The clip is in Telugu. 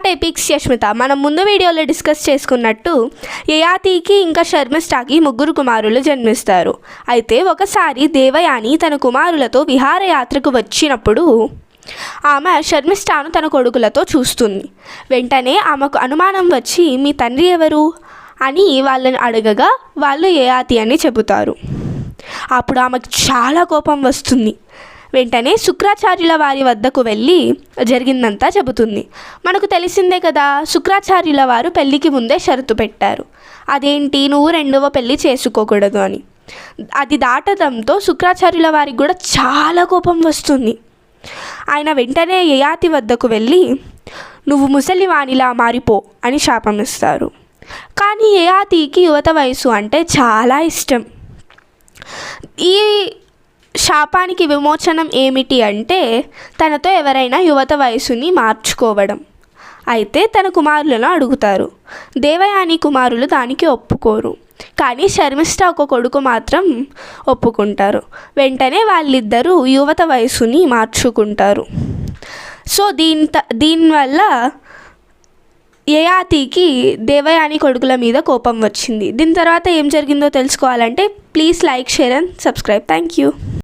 బ్యాక్ టు యష్మిత మనం ముందు వీడియోలో డిస్కస్ చేసుకున్నట్టు యయాతికి ఇంకా శర్మిష్ఠాకి ముగ్గురు కుమారులు జన్మిస్తారు. అయితే ఒకసారి దేవయాని తన కుమారులతో విహారయాత్రకు వచ్చినప్పుడు ఆమె శర్మిష్ఠాను తన కొడుకులతో చూస్తుంది. వెంటనే ఆమెకు అనుమానం వచ్చి మీ తండ్రి ఎవరు? అని వాళ్ళని అడగగా వాళ్ళు యయాతి అని చెబుతారు. అప్పుడు ఆమెకు చాలా కోపం వస్తుంది. వెంటనే శుక్రాచార్యుల వారి వద్దకు వెళ్ళి జరిగిందంతా చెబుతుంది. మనకు తెలిసిందే కదా శుక్రాచార్యుల వారు పెళ్ళికి ముందే షరతు పెట్టారు. అదేంటి? నువ్వు రెండవ పెళ్ళి చేసుకోకూడదు అని. అది దాటడంతో శుక్రాచార్యుల వారికి కూడా చాలా కోపం వస్తుంది. ఆయన వెంటనే యయాతి వద్దకు వెళ్ళి నువ్వు ముసలివాణిలా మారిపో అని శాపం ఇస్తారు. కానీ యయాతికి యువత వయసు అంటే చాలా ఇష్టం. ఈ శాపానికి విమోచనం ఏమిటి అంటే తనతో ఎవరైనా యువత వయసుని మార్చుకోవడం. అయితే తన కుమారులను అడుగుతారు. దేవయాని కుమారులు దానికి ఒప్పుకోరు. కానీ శర్మిష్ఠ ఒక కొడుకు మాత్రం ఒప్పుకుంటారు. వెంటనే వాళ్ళిద్దరూ యువత వయసుని మార్చుకుంటారు. సో దీని త దీనివల్ల యయాతికి దేవయాని కొడుకుల మీద కోపం వచ్చింది. దీని తర్వాత ఏం జరిగిందో తెలుసుకోవాలంటే please like share and subscribe. Thank you.